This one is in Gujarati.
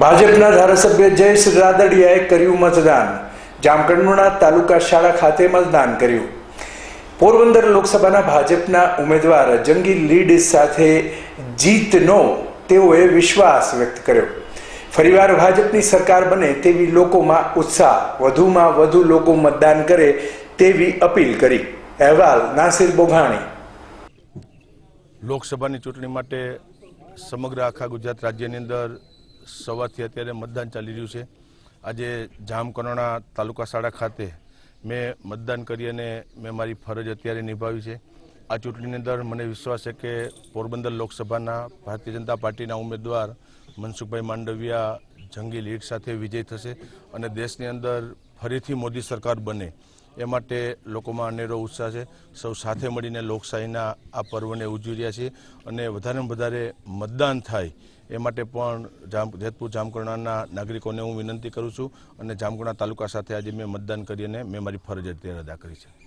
ભાજપના ધારાસભ્ય જયેશ રાદડિયાએ કર્યું મતદાન. જામકંડોરણા તાલુકા શાળા ખાતે મતદાન કર્યું. પોરબંદર લોકસભાના ભાજપના ઉમેદવાર જંગી લીડ સાથે જીતનો તેઓએ વિશ્વાસ વ્યક્ત કર્યો. ફરીવાર ભાજપની સરકાર બને તેવી લોકોમાં ઉત્સાહ, વધુમાં વધુ લોકો મતદાન કરે તેવી અપીલ કરી. અહેવાલ નાસિર બોઘાણી. લોકસભાની ચૂંટણી માટે સમગ્ર આખા ગુજરાત રાજ્યની અંદર સવારથી અત્યારે મતદાન ચાલી રહ્યું છે. આજે જામકરણા તાલુકા શાળા ખાતે મેં મતદાન કરી અને મેં મારી ફરજ અત્યારે નિભાવી છે. આ ચૂંટણીની અંદર મને વિશ્વાસ છે કે પોરબંદર લોકસભાના ભારતીય જનતા પાર્ટીના ઉમેદવાર મનસુખભાઈ માંડવિયા જંગી લીડ સાથે વિજય થશે અને દેશની અંદર ફરીથી મોદી સરકાર બને. એ માટે લોકોમાં અનેરો ઉત્સાહ છે. સૌ સાથે મળીને લોકશાહીના આ પર્વને ઉજવી રહ્યા છીએ અને વધારેમાં વધારે મતદાન થાય એ માટે પણ જામ, જેતપુર જામકરણાના નાગરિકોને હું વિનંતી કરું છું અને જામકરણા તાલુકા સાથે આજે મેં મતદાન કરી અને મેં મારી ફરજ અત્યારે અદા કરી છે.